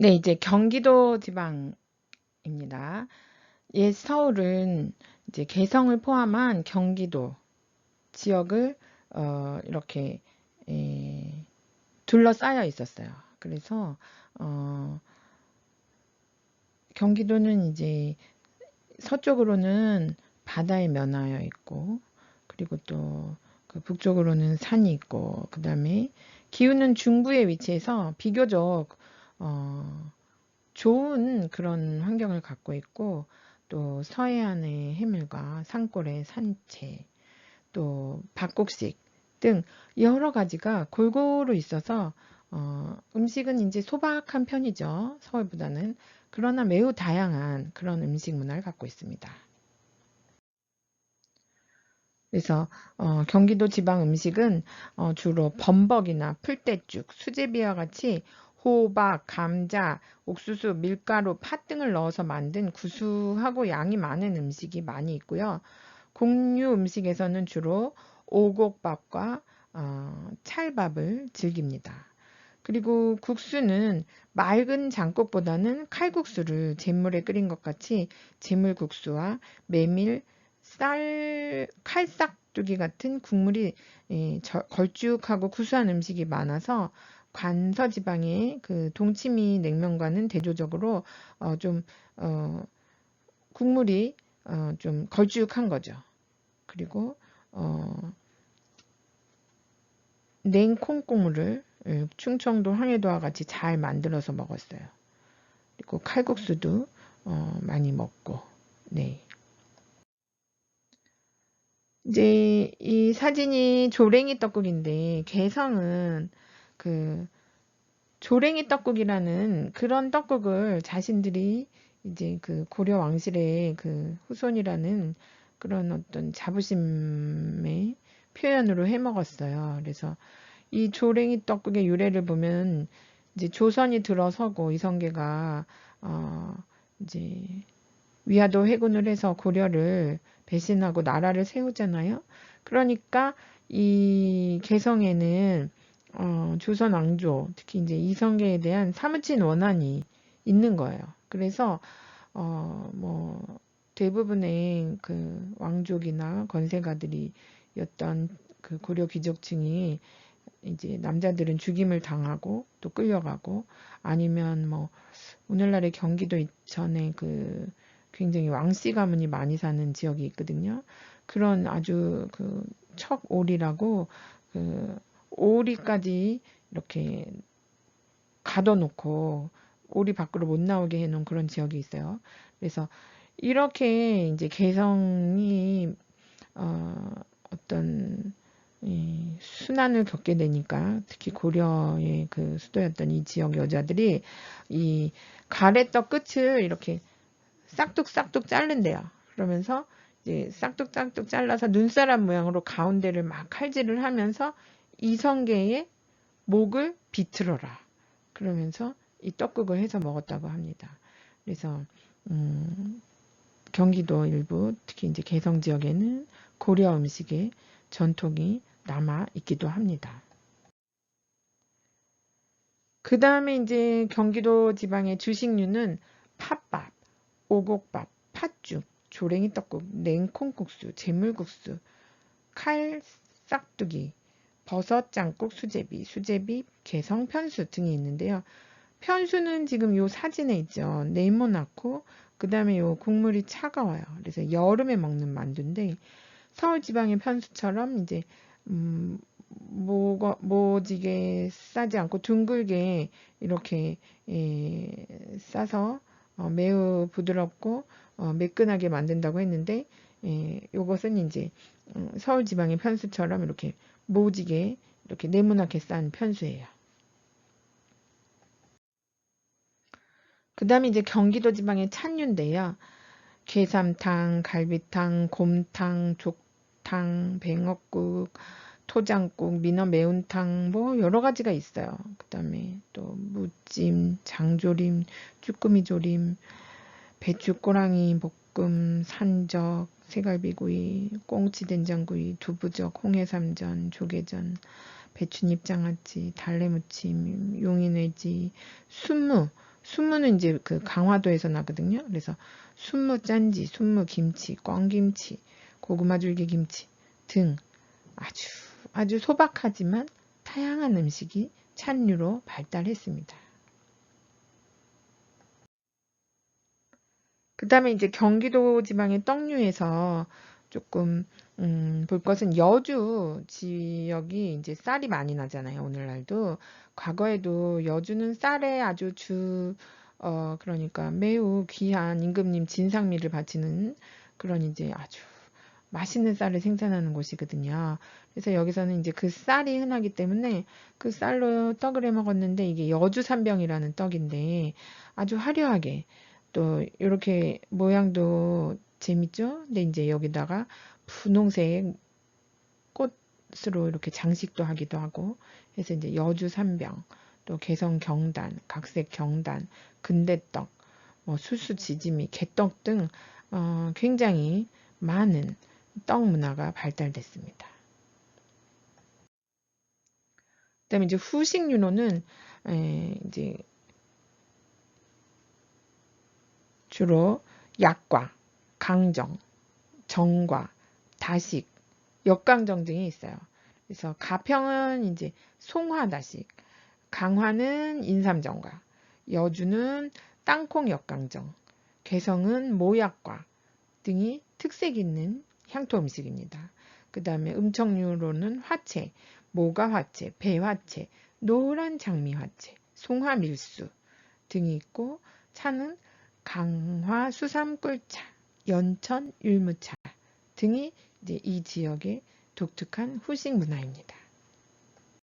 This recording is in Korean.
네, 이제 경기도 지방입니다. 옛 서울은 이제 개성을 포함한 경기도 지역을 어, 이렇게 에, 둘러싸여 있었어요. 그래서 어, 경기도는 이제 서쪽으로는 바다에 면하여 있고 그리고 또 그 북쪽으로는 산이 있고 그 다음에 기후는 중부에 위치해서 비교적 어, 좋은 그런 환경을 갖고 있고 또 서해안의 해물과 산골의 산채 또 박곡식 등 여러 가지가 골고루 있어서 어, 음식은 이제 소박한 편이죠. 서울보다는. 그러나 매우 다양한 그런 음식 문화를 갖고 있습니다. 그래서 어, 경기도 지방 음식은 어, 주로 범벅이나 풀떼죽, 수제비와 같이 호박, 감자, 옥수수, 밀가루, 팥 등을 넣어서 만든 구수하고 양이 많은 음식이 많이 있고요. 공유 음식에서는 주로 오곡밥과 어, 찰밥을 즐깁니다. 그리고 국수는 맑은 장국보다는 칼국수를 잿물에 끓인 것 같이 잿물국수와 메밀, 쌀, 칼싹두기 같은 국물이 예, 걸쭉하고 구수한 음식이 많아서 관서 지방의 그 동치미 냉면과는 대조적으로 어, 좀 어, 국물이 어, 좀 걸쭉한 거죠. 그리고 어, 냉콩 국물을 예, 충청도 황해도와 같이 잘 만들어서 먹었어요. 그리고 칼국수도 어, 많이 먹고 네. 이제 이 사진이 조랭이 떡국인데 개성은 그 조랭이 떡국이라는 그런 떡국을 자신들이 이제 그 고려 왕실의 그 후손이라는 그런 어떤 자부심의 표현으로 해 먹었어요. 그래서 이 조랭이 떡국의 유래를 보면 이제 조선이 들어서고 이성계가 어 이제 위화도 해군을 해서 고려를 배신하고 나라를 세우잖아요. 그러니까 이 개성에는 어, 조선 왕조, 특히 이제 이성계에 대한 사무친 원한이 있는 거예요. 그래서 어, 뭐 대부분의 그 왕족이나 건세가들이였던 그 고려 귀족층이 이제 남자들은 죽임을 당하고 또 끌려가고 아니면 뭐 오늘날의 경기도 이전에 그 굉장히 왕씨 가문이 많이 사는 지역이 있거든요. 그런 아주 그 척오리라고 그 오리까지 이렇게 가둬놓고 오리 밖으로 못 나오게 해놓은 그런 지역이 있어요. 그래서 이렇게 이제 개성이 어, 어떤 이 순환을 겪게 되니까 특히 고려의 그 수도였던 이 지역 여자들이 이 가래떡 끝을 이렇게 싹둑싹둑 자른대요. 그러면서 이제 싹둑싹둑 잘라서 눈사람 모양으로 가운데를 막 칼질을 하면서 이성계의 목을 비틀어라. 그러면서 이 떡국을 해서 먹었다고 합니다. 그래서 음, 경기도 일부 특히 이제 개성 지역에는 고려 음식의 전통이 남아 있기도 합니다. 그 다음에 이제 경기도 지방의 주식류는 팥밥, 오곡밥, 팥죽, 조랭이 떡국, 냉콩국수, 재물국수, 칼 싹두기, 버섯 장국 수제비, 수제비, 개성 편수 등이 있는데요. 편수는 지금 요 사진에 있죠. 네모나고 그 다음에 요 국물이 차가워요. 그래서 여름에 먹는 만두인데 서울 지방의 편수처럼 이제 음, 모거, 모지게 싸지 않고 둥글게 이렇게 예, 싸서 어, 매우 부드럽고 어, 매끈하게 만든다고 했는데 예, 요것은 이제 음, 서울 지방의 편수처럼 이렇게 모지게 이렇게 네모나게 싼 편수예요. 그 다음에 이제 경기도 지방의 찬류인데요. 게삼탕, 갈비탕, 곰탕, 족탕, 뱅어국, 토장국, 민어 매운탕 뭐 여러 가지가 있어요. 그 다음에 또 무찜, 장조림, 쭈꾸미 조림, 배추 꼬랑이 볶음, 산적, 새갈비구이, 꽁치 된장구이, 두부적, 홍해삼전, 조개전, 배추잎 장아찌, 달래무침, 용인외지, 순무, 순무는 이제 그 강화도에서 나거든요. 그래서 순무 짠지, 순무 김치, 꽝김치, 고구마 줄기 김치 등 아주 아주 소박하지만 다양한 음식이 찬류로 발달했습니다. 그 다음에 이제 경기도 지방의 떡류에서 조금 음, 볼 것은 여주 지역이 이제 쌀이 많이 나잖아요. 오늘날도 과거에도 여주는 쌀에 아주 주 어, 그러니까 매우 귀한 임금님 진상미를 바치는 그런 이제 아주 맛있는 쌀을 생산하는 곳이거든요. 그래서 여기서는 이제 그 쌀이 흔하기 때문에 그 쌀로 떡을 해 먹었는데 이게 여주 산병이라는 떡인데 아주 화려하게 또 이렇게 모양도 재밌죠? 근데 이제 여기다가 분홍색 꽃으로 이렇게 장식도 하기도 하고 해서 이제 여주 산병 또 개성 경단, 각색 경단, 근대떡, 뭐 수수 지짐이, 개떡 등 어, 굉장히 많은 떡 문화가 발달됐습니다. 그다음에 이제 후식 에, 이제 주로 약과 강정, 정과, 다식, 역강정 등이 있어요. 그래서 가평은 이제 송화다식, 강화는 인삼정과, 여주는 땅콩 역강정, 개성은 모약과 등이 특색 있는 향토 음식입니다. 그 다음에 음청류로는 화채, 모가 화채, 배 화채, 노란 장미 화채, 송화 밀수 등이 있고 차는 강화 수삼꿀차, 연천 율무차 등이 이 지역의 독특한 후식 문화입니다.